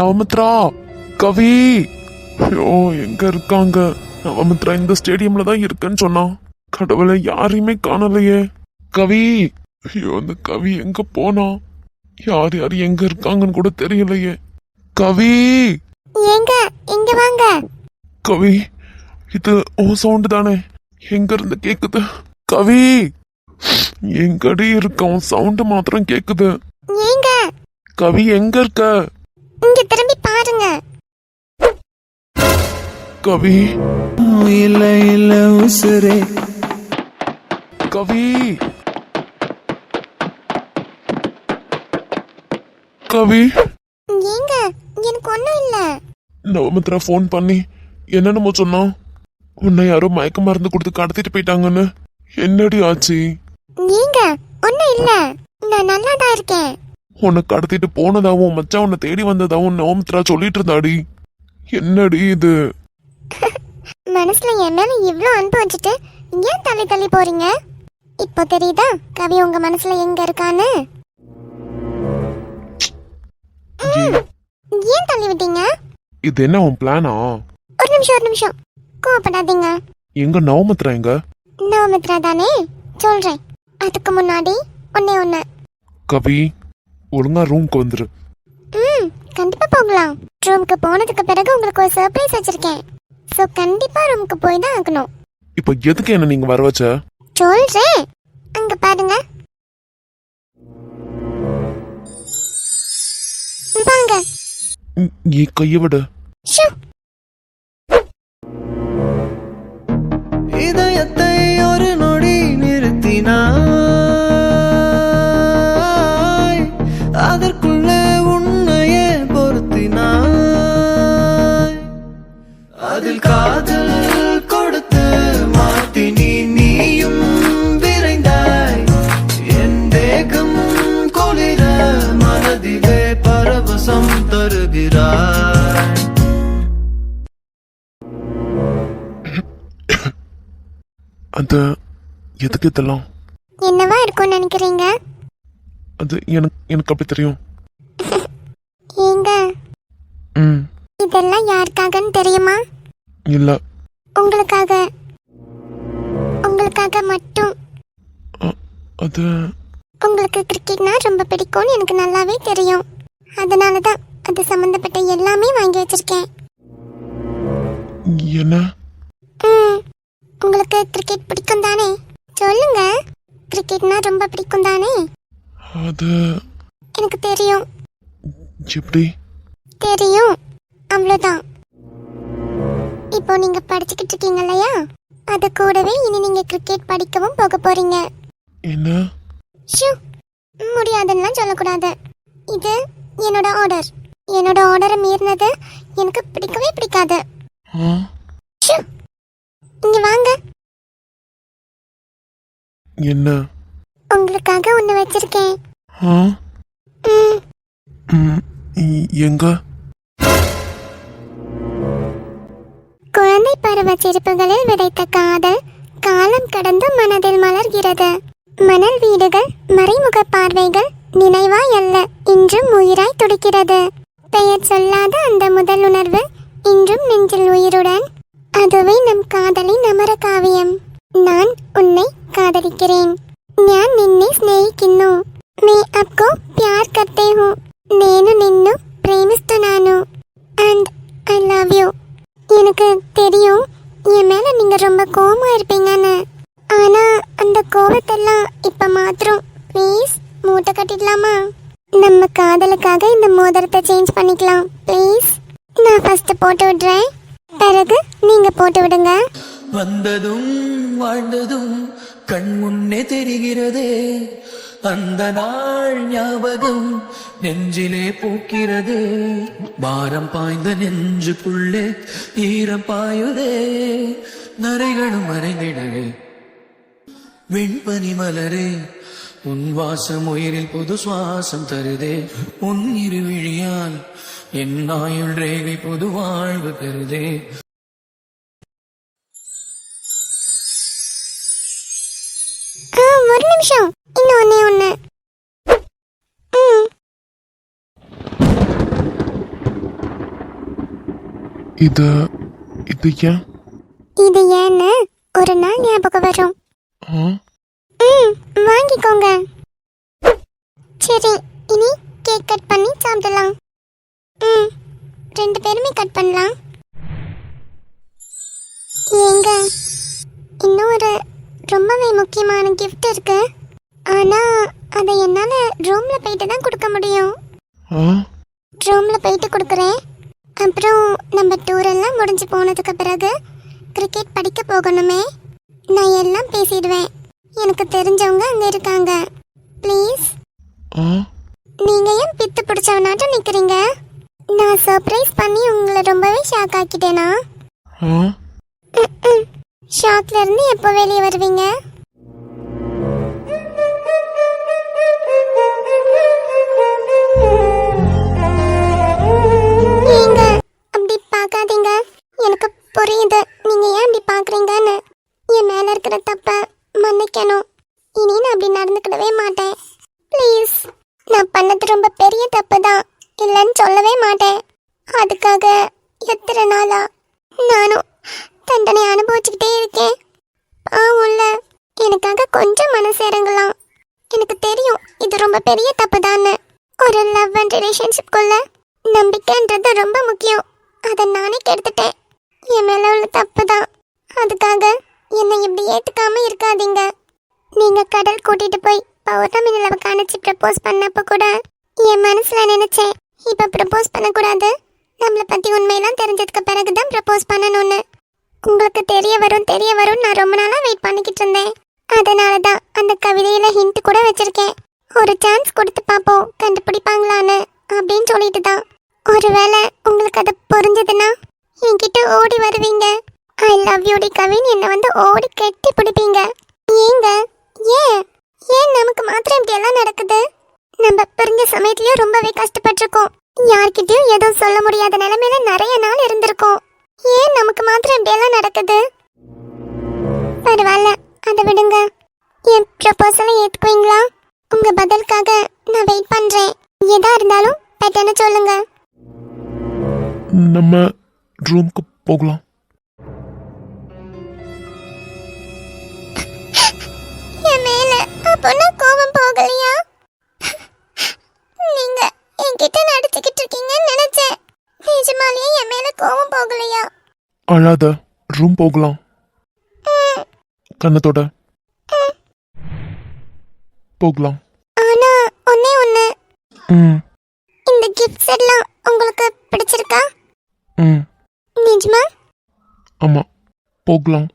நவமித்ரா கவி. ஐயோ எங்க இருக்காங்க? நவமித்ரா இந்த ஸ்டேடியம்ல தான் இருக்கேன்னு சொன்னான் கடவுளை யாரையுமே காணலையே. கவி. ஐயோ அந்த கவி எங்க போனா? யார் யார் எங்க இருக்காங்கன்னு கூட தெரியலையே. கவி. ஏங்க இங்க வாங்க. கவி இது ஓ சவுண்டு தானே? எங்க இருந்து கேக்குது? கவி. எங்கடி இருக்க? உன் சவுண்டு மாத்திரம் கேக்குது. கவி எங்க இருக்க? இங்க திரும்பி பாருங்க. கவி. இல்ல இல்ல உசுரே. கவி. கவி. ஏங்க எனக்கு ஒண்ணும் இல்ல. நவமித்ரா ஃபோன் பண்ணி என்னென்னமோ சொன்னான் உன்னை யாரோ மயக்க மருந்து கொடுத்து கடத்திட்டு போயிட்டாங்கன்னு. என்னடி ஆச்சு? ஏங்க ஒண்ணும் இல்ல. நான் நல்லா தான் இருக்கேன். உன்னை கடத்திட்டு போனதாவும் மச்சான் உன்னை தேடி வந்ததாவும் நவமித்ரா சொல்லிட்டு இருந்தாடி என்னடி இது? மனசுல என் மேல இவ்ளோ அன்பு வச்சுட்டு ஏன் தள்ளி தள்ளி போறீங்க? இப்போ தெரியுதா கவி உங்க மனசுல எங்க இருக்கான்னு? ஏன் தள்ளி விட்டீங்க? இது என்ன உன் பிளானா? ஒரு நிமிஷம் ஒரு நிமிஷம். கோவப்படாதீங்க. எங்க நவமித்ரா எங்க? நவமித்ரா தானே? சொல்றேன். அதுக்கு முன்னாடி ஒன்னே ஒண்ணு கவி ஒழுங்கா ரூம்க்கு வந்துரு. ம் கண்டிப்பா போகலாம். ரூமுக்கு போனதுக்கு பிறகு உங்களுக்கு ஒரு சர்ப்ரைஸ் வச்சிருக்கேன். ஸோ கண்டிப்பா ரூமுக்கு போய் தான் ஆகணும். இப்ப எதுக்கு என்ன நீங்க வர வச்ச? சொல்றேன். அங்க பாருங்க. வாங்க. ம், நீ கைய விடு. ஷூ. இதயத்தை ஒரு நொடி நிறுத்தினாய் அதில் காதல் கொடுத்து மாத்தி நீ நீயும் விரைந்தாய். என் தேகம் குளிர மனதிலே பரவசம் தருகிறாய். அது எதுக்கு இதெல்லாம்? என்னவா இருக்கும்னு நினைக்கிறீங்க? அது எனக்கு எனக்கு அப்படி தெரியும். ஏங்க ம். இதெல்லாம் யாருக்காகன்னு தெரியுமா? இல்ல. உங்களுக்காக. உங்களுக்காக மட்டும். அது உங்களுக்கு கிரிக்கெட்னா ரொம்ப பிடிக்கும்னு எனக்கு நல்லாவே தெரியும். அதனால தான் அது சம்மந்தப்பட்ட எல்லாமே வாங்கி வச்சிருக்கேன். என்ன? உங்களுக்கு கிரிக்கெட் பிடிக்கும் தானே? சொல்லுங்க. கிரிக்கெட்னா ரொம்ப பிடிக்கும் தானே? அது எனக்கு தெரியும். எப்படி? தெரியும். அவ்வளோதான் இப்போ நீங்க படிச்சுக்கிட்டு இருக்கீங்க இல்லையா? அது கூடவே இனி நீங்க கிரிக்கெட் படிக்கவும் போக போறீங்க. என்ன? ஷூ முடியாதுன்னுலாம் சொல்லக்கூடாது. இது என்னோட ஆர்டர் என்னோட ஆர்டரை மீறினது எனக்கு பிடிக்கவே பிடிக்காது. ஷூ இங்க வாங்க. என்ன? உங்களுக்காக ஒன்று வச்சிருக்கேன். ம். எங்க? பருவ சிரிப்புகளில் விதைத்த காதல் காலம் கடந்து மனதில் மலர்கிறது மணல் வீடுகள் மறைமுக பார்வைகள் நினைவாய் அல்ல இன்றும் உயிராய் துடிக்கிறது பெயர் சொல்லாத அந்த முதல் உணர்வு இன்றும் நெஞ்சில் உயிருடன் அதுவே நம் காதலின் அமர காவியம் நான் உன்னை காதலிக்கிறேன் நான் నిన్నే స్నేహికిన్ను మే అప్కో ప్యార్ కర్తే హూ నేను నిన్ను ప్రేమిస్తున్నాను అండ్ ஐ லவ் யூ எனக்கு தெரியும். என் மேல நீங்க ரொம்ப கோவமா இருப்பீங்கன்னு. ஆனா அந்த கோபத்தெல்லாம் இப்ப மாத்திரம். ப்ளீஸ் மூட்டை கட்டிடலாமா நம்ம காதலுக்காக இந்த மோதிரத்தை சேஞ்ச் பண்ணிக்கலாம். ப்ளீஸ் நான் ஃபர்ஸ்ட் போட்டு விடுறேன். பிறகு நீங்க போட்டு விடுங்க. வந்ததும் வாழ்ந்ததும் கண் முன்னே தெரிகிறதே. அந்த நாள் ஞாபகம் நெஞ்சிலே பூக்கிறது. பாரம் பாய்ந்த நெஞ்சுக்குள்ளே ஈரம் பாயுதே. நரைகளும் மறைந்திடவே வெண்பனி மலரே உன் வாசம் உயிரில் புது சுவாசம் தருதே. உன் இருவிழியால் என் ஆயுள் ரேகை புது வாழ்வு பெறுதே ஒரு நிமிஷம் இன்னும் ஒன்னே ஒன்று ம் இது இது ஏன்? இது ஏன்னு ஒரு நாள் ஞாபகம் வரும். ம் வாங்கிக்கோங்க. சரி இனி கேக் கட் பண்ணி சாப்பிடலாம். ம் ரெண்டு பேருமே கட் பண்ணலாம். ஏங்க இன்னும் ஒரு ரொம்பவே முக்கியமான gift இருக்கு. ஆனா அதை என்னால ரூம்ல போயிட்டு தான் கொடுக்க முடியும். ரூம்ல போயிட்டு கொடுக்குறேன். அப்புறம் நம்ம டூர் எல்லாம் முடிஞ்சு போனதுக்கு பிறகு கிரிக்கெட் படிக்க போகணுமே. நான் எல்லாம் பேசிடுவேன். எனக்கு தெரிஞ்சவங்க அங்க இருக்காங்க. ப்ளீஸ் நீங்க ஏன் பித்து பிடிச்சவனாட்டம் நிக்கிறீங்க? நான் சர்ப்ரைஸ் பண்ணி உங்களை ரொம்பவே ஷாக் ஆக்கிட்டேனா? ஷாக்ல இருந்து எப்போ வெளியே வருவீங்க? அதுக்காக எத்தனை நாளா? நானும் தண்டனை அனுபவிச்சுக்கிட்டே இருக்கேன். பாவம்ல எனக்காக கொஞ்சம் மனசு இறங்கலாம். எனக்கு தெரியும் இது ரொம்ப பெரிய தப்பு தானே ஒரு லவ் அண்ட் ரிலேஷன்ஷிப்குள்ள நம்பிக்கைன்றது ரொம்ப முக்கியம். அதை நானே கெடுத்துட்டேன். என் மேலே உள்ள தப்பு தான் அதுக்காக என்னை இப்படி ஏற்றுக்காம இருக்காதீங்க. நீங்கள் கடல் கூட்டிகிட்டு போய் பௌர்ணமி நிலவுக்கு அணைச்சு ப்ரப்போஸ் பண்ணப்போ கூட என் மனசில் நினச்சேன். இப்போ ப்ரப்போஸ் பண்ணக்கூடாது. நம்மளை பற்றி உண்மையெல்லாம் தெரிஞ்சதுக்கு பிறகு தான் ப்ரப்போஸ் பண்ணணும்னு. உங்களுக்கு தெரிய வரும் தெரிய வரும் நான் ரொம்ப நாளாக வெயிட் பண்ணிக்கிட்டு இருந்தேன். அதனால தான் அந்த கவிதையில் ஹிண்ட் கூட வச்சுருக்கேன். ஒரு சான்ஸ் கொடுத்து பார்ப்போம் கண்டுபிடிப்பாங்களான்னு அப்படின்னு சொல்லிட்டு தான். ஒருவேளை உங்களுக்கு அது புரிஞ்சதுன்னா என்கிட்ட ஓடி வருவீங்க. ஐ லவ் யூ டி கவின் என்னை வந்து ஓடி கட்டி பிடிப்பீங்க. ஏங்க? ஏன்? ஏன் நமக்கு மாத்திரம் இப்படி எல்லாம் நடக்குது? நம்ம பிரிஞ்ச சமயத்துலயும் ரொம்பவே கஷ்டப்பட்டிருக்கோம். யார்கிட்டயும் எதுவும் சொல்ல முடியாத நிலைமையில நிறைய நாள் இருந்திருக்கோம். ஏன் நமக்கு மாத்திரம் இப்படி எல்லாம் நடக்குது? பரவாயில்ல அதை விடுங்க. என் ப்ரப்போசலை ஏத்துக்குவீங்களா? உங்க பதிலுக்காக நான் வெயிட் பண்றேன். எதா இருந்தாலும் பெட்டன்னு சொல்லுங்க. நம்ம ரூம்க்கு போகலாம். என் மேல அப்போனா கோபம் போகலையா? அழாத ரூம் போகலாம். கண்ணத்தோட. போகலாம். ஆனா ஒன்னே ஒண்ணு. ம். இந்த கிஃப்ட்ஸ் எல்லாம் உங்களுக்கு பிடிச்சிருக்கா? ம். நிஜமா? ஆமாம் போகலாம்.